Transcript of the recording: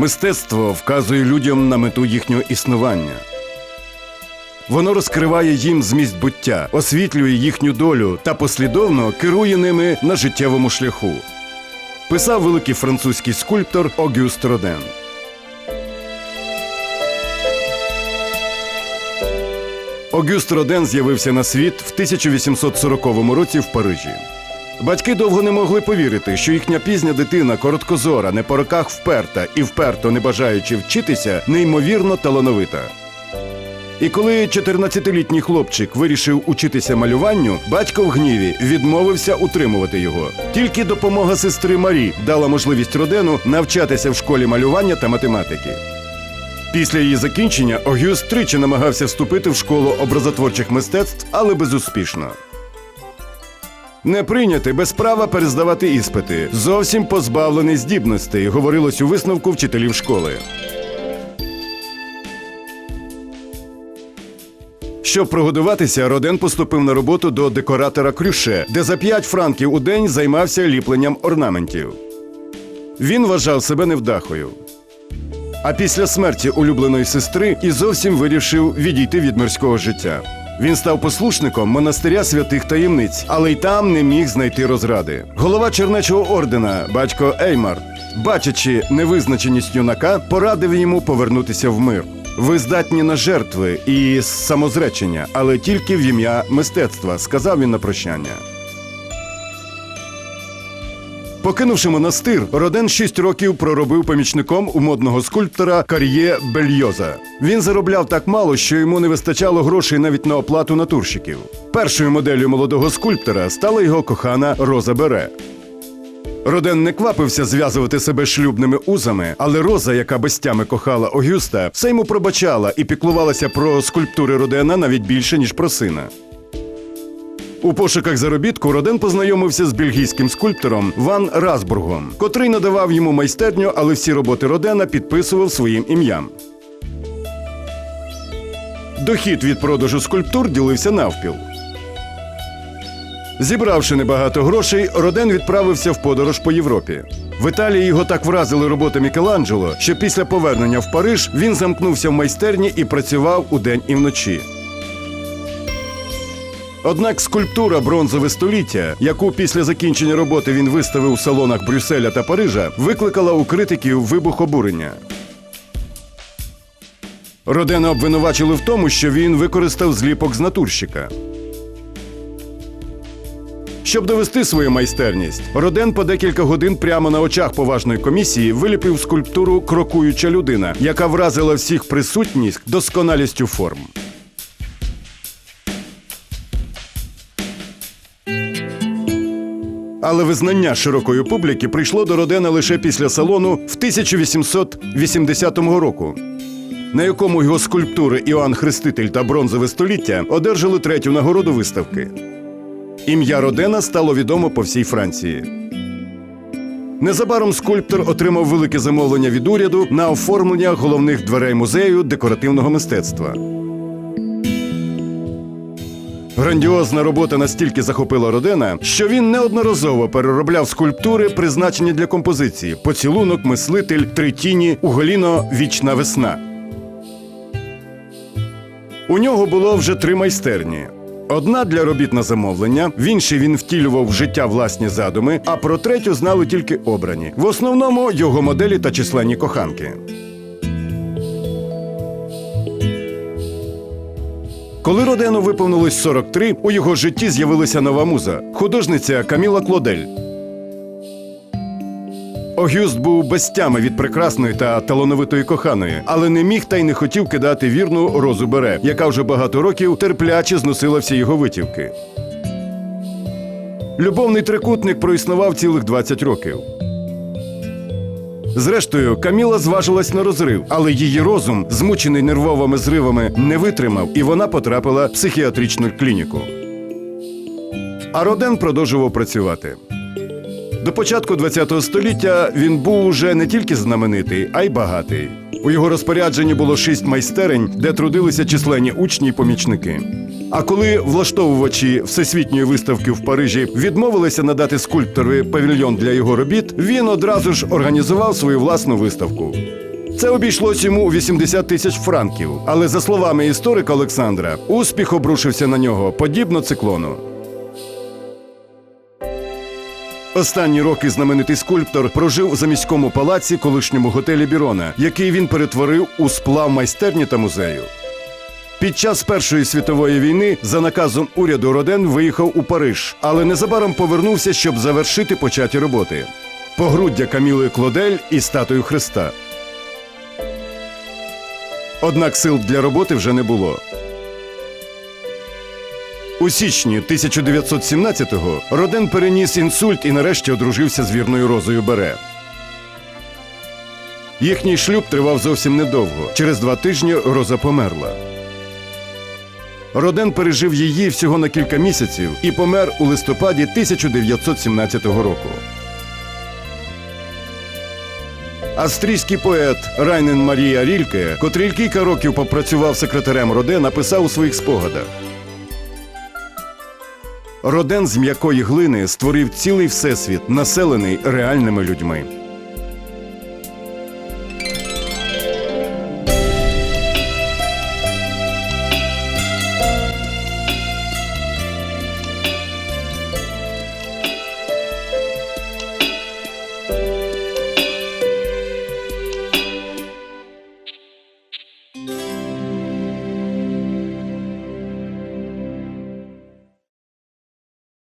Мистецтво вказує людям на мету їхнього існування. Воно розкриває їм зміст буття, освітлює їхню долю та послідовно керує ними на життєвому шляху. Писав великий французький скульптор Огюст Роден. Огюст Роден з'явився на світ в 1840 році в Парижі. Батьки довго не могли повірити, що їхня пізня дитина, короткозора, не по роках вперта і вперто не бажаючи вчитися, неймовірно талановита. І коли 14-літній хлопчик вирішив учитися малюванню, батько в гніві відмовився утримувати його. Тільки допомога сестри Марі дала можливість Родену навчатися в школі малювання та математики. Після її закінчення Огюст тричі намагався вступити в школу образотворчих мистецтв, але безуспішно. Не прийняти без права перездавати іспити, зовсім позбавлений здібностей, говорилось у висновку вчителів школи. Щоб прогодуватися, Роден поступив на роботу до декоратора Крюше, де за 5 франків у день займався ліпленням орнаментів. Він вважав себе невдахою. А після смерті улюбленої сестри і зовсім вирішив відійти від мирського життя. Він став послушником монастиря святих таємниць, але й там не міг знайти розради. Голова чернечого ордена, батько Еймар, бачачи невизначеність юнака, порадив йому повернутися в мир. Ви здатні на жертви і самозречення, але тільки в ім'я мистецтва, сказав він на прощання. Покинувши монастир, Роден шість років проробив помічником у модного скульптора Кар'є Бельйоза. Він заробляв так мало, що йому не вистачало грошей навіть на оплату натурщиків. Першою моделлю молодого скульптора стала його кохана Роза Бере. Роден не квапився зв'язувати себе шлюбними узами, але Роза, яка безтями кохала Огюста, все йому пробачала і піклувалася про скульптури Родена навіть більше, ніж про сина. У пошуках заробітку Роден познайомився з бельгійським скульптором Ван Расбургом, котрий надавав йому майстерню, але всі роботи Родена підписував своїм ім'ям. Дохід від продажу скульптур ділився навпіл. Зібравши небагато грошей, Роден відправився в подорож по Європі. В Італії його так вразили роботи Мікеланджело, що після повернення в Париж він замкнувся в майстерні і працював удень і вночі. Однак скульптура бронзове століття, яку після закінчення роботи він виставив у салонах Брюсселя та Парижа, викликала у критиків вибух обурення. Родена обвинувачили в тому, що він використав зліпок з натурщика. Щоб довести свою майстерність, Роден по декілька годин прямо на очах поважної комісії виліпив скульптуру Крокуюча людина, яка вразила всіх присутність досконалістю форм. Але визнання широкої публіки прийшло до Родена лише після салону в 1880 року, на якому його скульптури Іоанн Хреститель та бронзове століття одержали третю нагороду виставки. Ім'я Родена стало відомо по всій Франції. Незабаром скульптор отримав велике замовлення від уряду на оформлення головних дверей музею декоративного мистецтва. Грандіозна робота настільки захопила Родена, що він неодноразово переробляв скульптури, призначені для композиції: поцілунок, мислитель, три тіні, уголіно, вічна весна. У нього було вже три майстерні. Одна для робіт на замовлення, в іншій він втілював в життя власні задуми, а про третю знали тільки обрані. В основному його моделі та численні коханки. Коли Родену виповнилось 43, у його житті з'явилася нова муза художниця Каміла Клодель. Огюст був без тями від прекрасної та талановитої коханої, але не міг та й не хотів кидати вірну розу бере, яка вже багато років терпляче зносила всі його витівки. Любовний трикутник проіснував цілих 20 років. Зрештою, Каміла зважилась на розрив, але її розум, змучений нервовими зривами, не витримав, і вона потрапила в психіатричну клініку. А Роден продовжував працювати. До початку ХХ століття він був уже не тільки знаменитий, а й багатий. У його розпорядженні було шість майстерень, де трудилися численні учні й помічники. А коли влаштовувачі всесвітньої виставки в Парижі відмовилися надати скульпторові павільйон для його робіт, він одразу ж організував свою власну виставку. Це обійшлось йому у 80 тисяч франків. Але за словами історика Олександра, успіх обрушився на нього подібно циклону. Останні роки знаменитий скульптор прожив у заміському палаці колишньому готелі Бірона, який він перетворив у сплав майстерні та музею. Під час Першої світової війни за наказом уряду Роден виїхав у Париж, але незабаром повернувся, щоб завершити початі роботи. Погруддя Каміли Клодель і статую Христа. Однак сил для роботи вже не було. У січні 1917-го Роден переніс інсульт і нарешті одружився з вірною Розою Бере. Їхній шлюб тривав зовсім недовго. Через два тижні Роза померла. Роден пережив її всього на кілька місяців і помер у листопаді 1917 року. Австрійський поет Райнен Марія Рільке, котрий кілька років попрацював секретарем Роде, написав у своїх спогадах. Роден з м'якої глини створив цілий всесвіт, населений реальними людьми.